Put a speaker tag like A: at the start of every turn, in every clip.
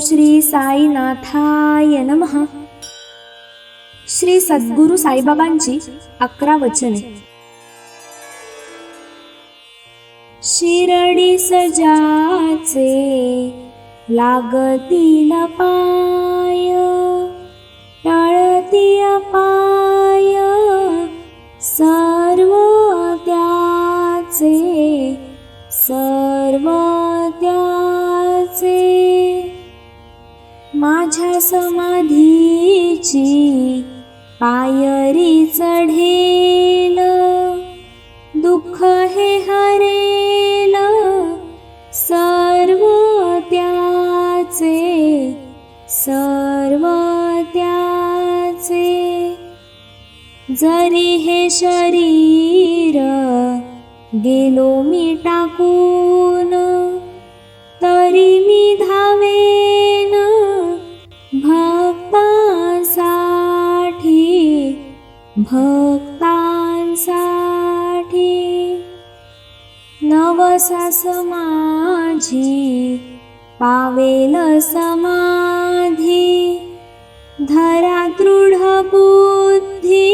A: श्री साईनाथाय नमः. श्री सद्गुरु साईबाबांची अकरा वचने. शिरडी सजाचे लागतील पाय टळती पाय सा माझ्या समाधीची पायरी चढेल. दुःख हे हरेल. सर्व त्याचे सर्व त्याचे. जरी हे शरीर गेलो मी टाकून भक्तांसाठी नवसास माझी पावेल समाधी धरा दृढ बुद्धी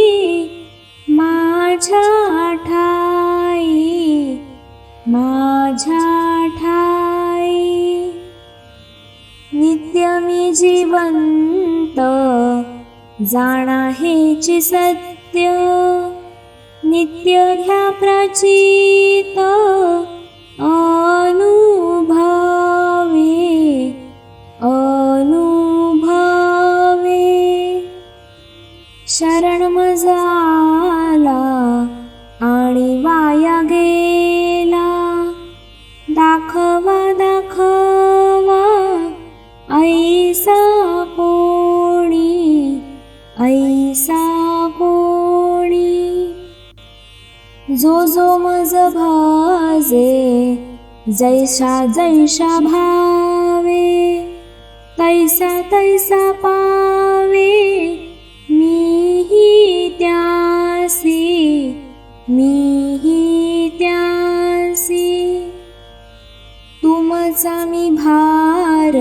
A: माझ्या ठाई माझ्या ठाई. नित्य मी जिवंत जाणा हेची सत्य नित्य घ्या प्रचित अनुभवे अनुभवे। शरण मजाला आणि वाया गेला दाखवा दाखवा ऐसा कोणी ऐसा भाजे जैसा जैसा भावे तैसा तैसा पावे। मीही त्यासी मीही त्यासी तुमचा मी भार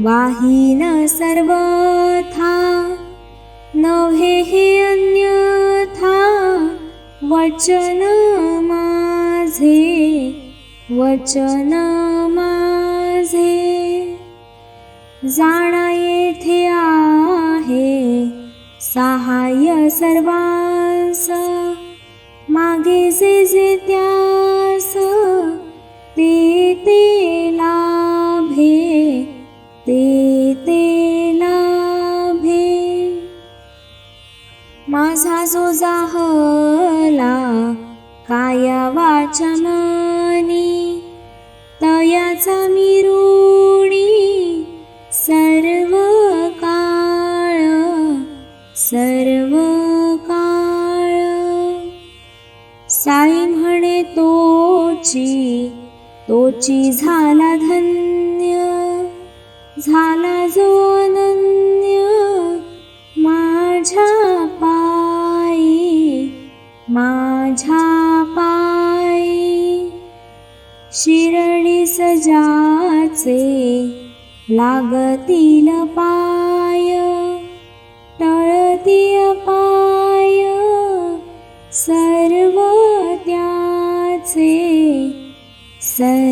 A: वाहीन सर्वथा। नव्हे हे अन्यथा वचन माझे वचन माझे जाणा येथे आहे सहाय्य सर्वांस मागे जे जे त्यास माझा जो जाहला काया वाचमानी तयाचा मी ऋणी सर्व काळ सर्व काळ. साई म्हणे तोची तोची झाला धन्य. शिरडी सजाचे लागतील पाय टळती पाय सर्व त्याचे सर्व